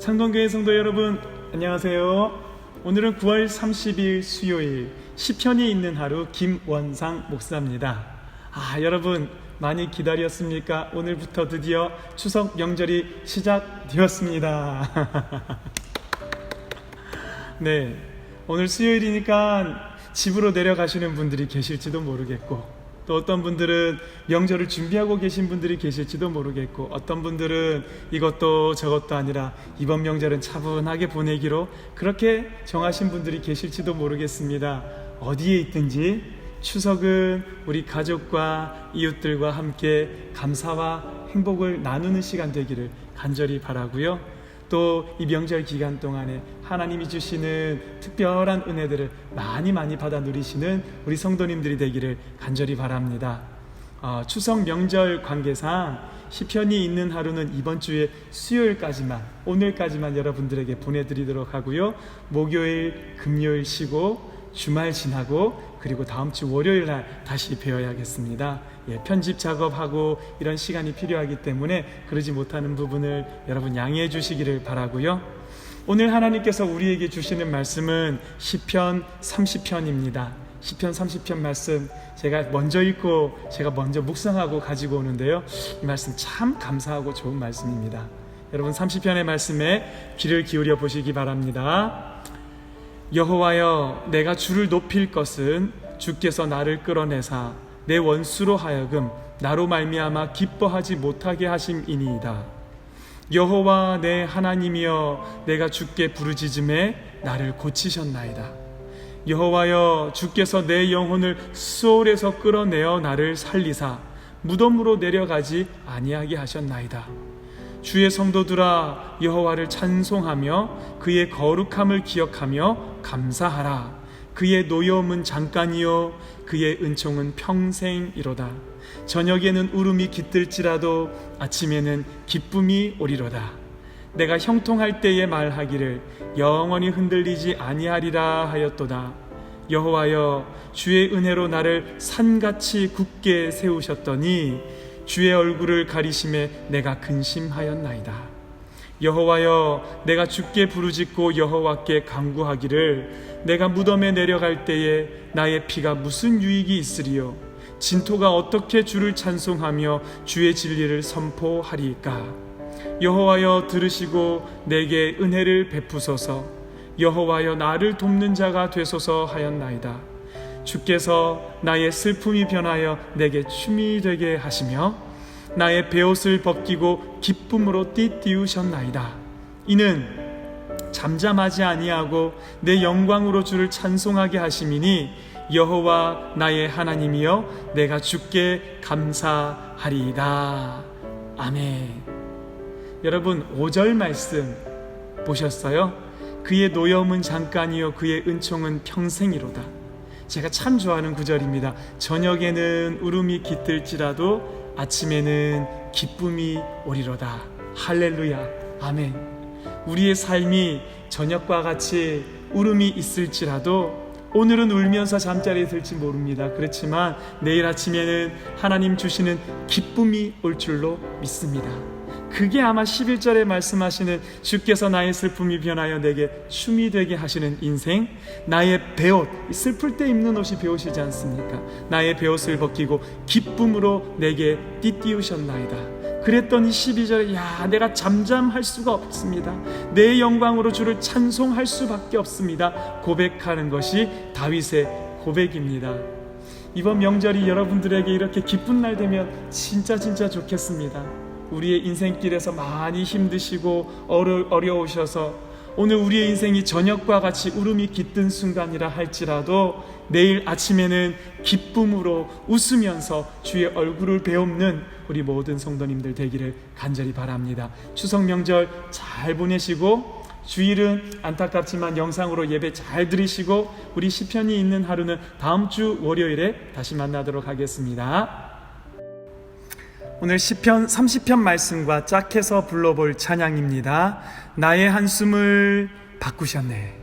창동교회 성도 여러분 안녕하세요. 오늘은 9월 30일 수요일 시편이 있는 하루 김원상 목사입니다. 아 여러분 많이 기다렸습니까? 오늘부터 드디어 추석 명절이 시작되었습니다. 네 오늘 수요일이니까 집으로 내려가시는 분들이 계실지도 모르겠고 또 어떤 분들은 명절을 준비하고 계신 분들이 계실지도 모르겠고 어떤 분들은 이것도 저것도 아니라 이번 명절은 차분하게 보내기로 그렇게 정하신 분들이 계실지도 모르겠습니다. 어디에 있든지 추석은 우리 가족과 이웃들과 함께 감사와 행복을 나누는 시간 되기를 간절히 바라고요. 또 이 명절 기간 동안에 하나님이 주시는 특별한 은혜들을 많이 많이 받아 누리시는 우리 성도님들이 되기를 간절히 바랍니다. 어, 추석 명절 관계상 시편이 있는 하루는 이번 주에 수요일까지만 오늘까지만 여러분들에게 보내드리도록 하고요. 목요일, 금요일 쉬고 주말 지나고 그리고 다음 주 월요일 날 다시 배워야겠습니다. 예, 편집 작업하고 이런 시간이 필요하기 때문에 그러지 못하는 부분을 여러분 양해해 주시기를 바라고요. 오늘 하나님께서 우리에게 주시는 말씀은 시편 30편입니다. 시편 30편 말씀 제가 먼저 읽고 제가 먼저 묵상하고 가지고 오는데요. 이 말씀 참 감사하고 좋은 말씀입니다. 여러분 30편의 말씀에 귀를 기울여 보시기 바랍니다. 여호와여 내가 주를 높일 것은 주께서 나를 끌어내사 내 원수로 하여금 나로 말미암아 기뻐하지 못하게 하심이니이다. 여호와 내 하나님이여 내가 주께 부르짖음에 나를 고치셨나이다. 여호와여 주께서 내 영혼을 수월에서 끌어내어 나를 살리사 무덤으로 내려가지 아니하게 하셨나이다. 주의 성도들아 여호와를 찬송하며 그의 거룩함을 기억하며 감사하라. 그의 노여움은 잠깐이요 그의 은총은 평생이로다. 저녁에는 울음이 깃들지라도 아침에는 기쁨이 오리로다. 내가 형통할 때에 말하기를 영원히 흔들리지 아니하리라 하였도다. 여호와여 주의 은혜로 나를 산같이 굳게 세우셨더니 주의 얼굴을 가리심에 내가 근심하였나이다. 여호와여 내가 주께 부르짖고 여호와께 간구하기를 내가 무덤에 내려갈 때에 나의 피가 무슨 유익이 있으리요? 진토가 어떻게 주를 찬송하며 주의 진리를 선포하리이까? 여호와여 들으시고 내게 은혜를 베푸소서. 여호와여 나를 돕는 자가 되소서 하였나이다. 주께서 나의 슬픔이 변하여 내게 춤이 되게 하시며 나의 베옷을 벗기고 기쁨으로 띠띠우셨나이다. 이는 잠잠하지 아니하고 내 영광으로 주를 찬송하게 하심이니 여호와 나의 하나님이여 내가 주께 감사하리이다. 아멘. 여러분 5절 말씀 보셨어요? 그의 노여움은 잠깐이요 그의 은총은 평생이로다. 제가 참 좋아하는 구절입니다. 저녁에는 울음이 깃들지라도 아침에는 기쁨이 오리로다. 할렐루야. 아멘. 우리의 삶이 저녁과 같이 울음이 있을지라도 오늘은 울면서 잠자리에 들지 모릅니다. 그렇지만 내일 아침에는 하나님 주시는 기쁨이 올 줄로 믿습니다. 그게 아마 11절에 말씀하시는 주께서 나의 슬픔이 변하여 내게 춤이 되게 하시는 인생, 나의 배옷, 슬플 때 입는 옷이 배옷이지 않습니까? 나의 배옷을 벗기고 기쁨으로 내게 띠띠우셨나이다. 그랬더니 12절에 야 내가 잠잠할 수가 없습니다. 내 영광으로 주를 찬송할 수밖에 없습니다. 고백하는 것이 다윗의 고백입니다. 이번 명절이 여러분들에게 이렇게 기쁜 날 되면 진짜 진짜 좋겠습니다. 우리의 인생길에서 많이 힘드시고 어려, 어려우셔서 오늘 우리의 인생이 저녁과 같이 울음이 깃든 순간이라 할지라도 내일 아침에는 기쁨으로 웃으면서 주의 얼굴을 배움는 우리 모든 성도님들 되기를 간절히 바랍니다. 추석 명절 잘 보내시고 주일은 안타깝지만 영상으로 예배 잘 들으시고 우리 시편이 있는 하루는 다음 주 월요일에 다시 만나도록 하겠습니다. 오늘 시편 30편 말씀과 짝해서 불러볼 찬양입니다. 나의 한숨을 바꾸셨네.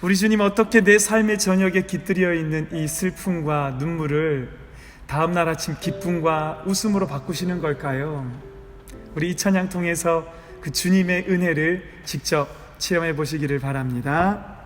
우리 주님 어떻게 내 삶의 저녁에 깃들여 있는 이 슬픔과 눈물을 다음날 아침 기쁨과 웃음으로 바꾸시는 걸까요? 우리 이 찬양 통해서 그 주님의 은혜를 직접 체험해 보시기를 바랍니다.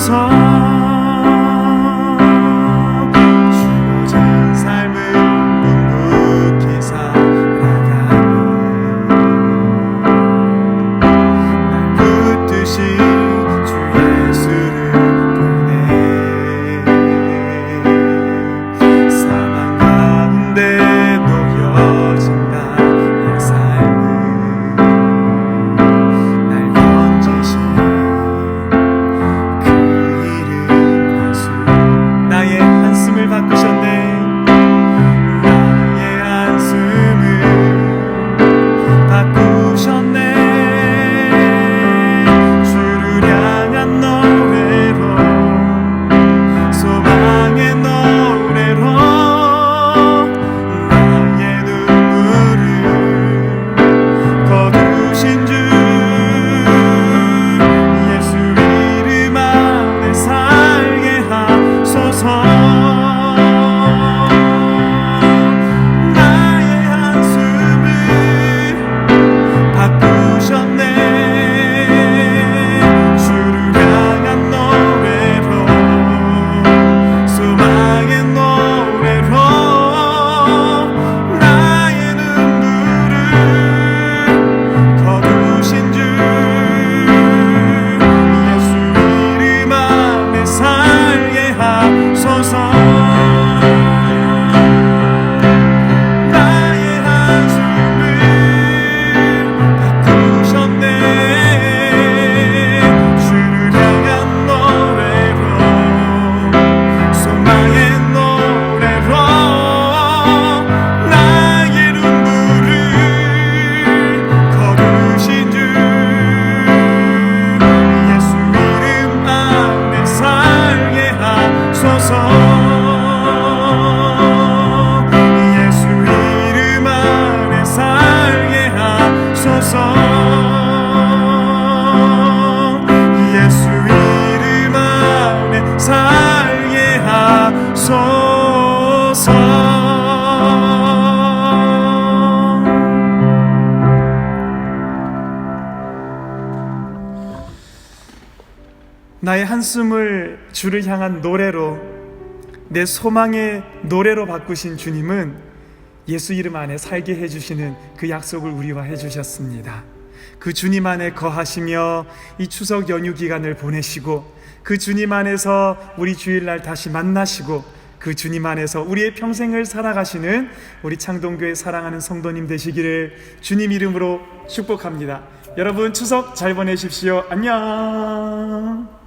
sorry 한숨을 주를 향한 노래로 내 소망의 노래로 바꾸신 주님은 예수 이름 안에 살게 해주시는 그 약속을 우리와 해주셨습니다. 그 주님 안에 거하시며 이 추석 연휴 기간을 보내시고 그 주님 안에서 우리 주일날 다시 만나시고 그 주님 안에서 우리의 평생을 살아가시는 우리 창동교회 사랑하는 성도님 되시기를 주님 이름으로 축복합니다. 여러분 추석 잘 보내십시오. 안녕.